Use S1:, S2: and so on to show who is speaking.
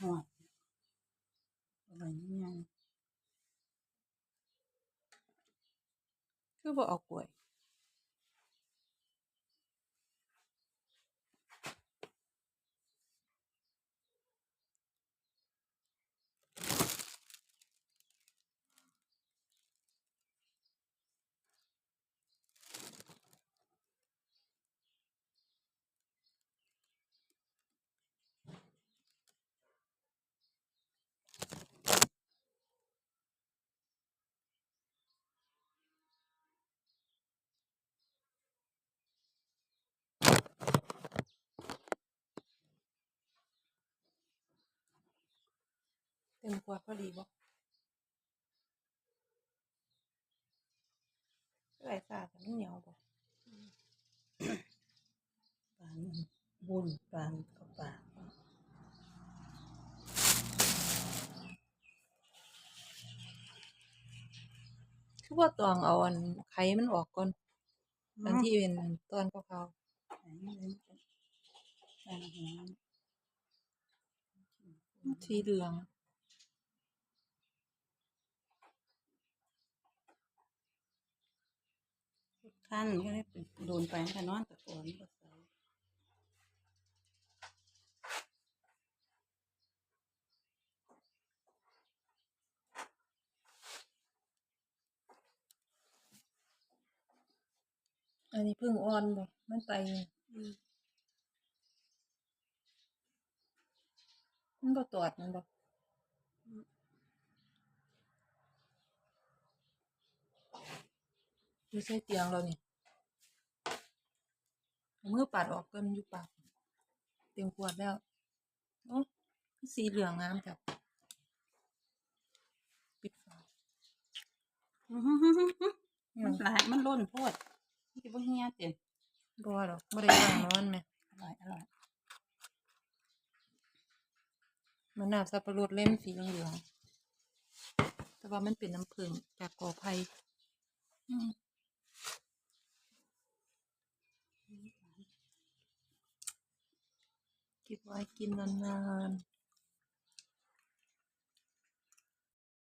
S1: หอดอะไรนี่ยัง
S2: คือบ่เอากล้วย เต็มขวดพอดีบ่ไรสาดมันเหนียวบ่
S1: ปานบุญปานกับปาก
S2: คือว่าตวงเอาอันไข่มันออกก่อนอันที่เป็นตอนขาว
S1: ไหนเลยปานหัว
S2: ๆสีเหลือง
S1: ขั้นก็ได้โดนไปแต่นอนตะโกนก็ใส่
S2: อันนี้เพิ่งอ่อนบ่มันไตมันบ่ตอดมันบ่ อยู่ใส่เตียงเรานี่เอามือปัดออกเกินอยู่ปากเต็มขวดแล้วโอ้สีเหลืองงามจับปิดฝา
S1: มันหลายมันล้นโพดที่บ่เฮียเต็ม
S2: บ่ดอกบ่ได้ย่างนอนแหม
S1: อร่อยอร่อย
S2: มันน่าสับปะรดเล่มสีเหลืองๆแต่ว่ามันเป็นน้ำผึ้งจากกอไผ่อืม เกิบไว้กินนาน